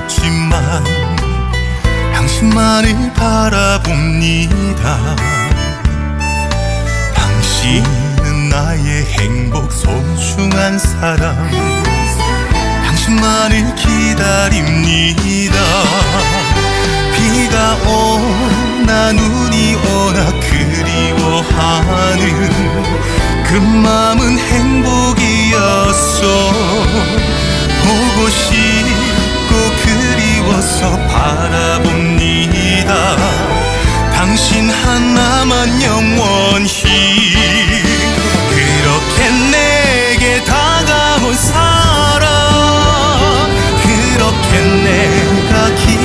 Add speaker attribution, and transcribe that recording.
Speaker 1: 없지만 당신만을 바라봅니다. 당신은 나의 행복 소중한 사람 당신만을 기다립니다. 비가 오나 눈이 오나 그리워하는 그만 당신 하나만 영원히 그렇게 내게 다가온 사람 그렇게 내가 기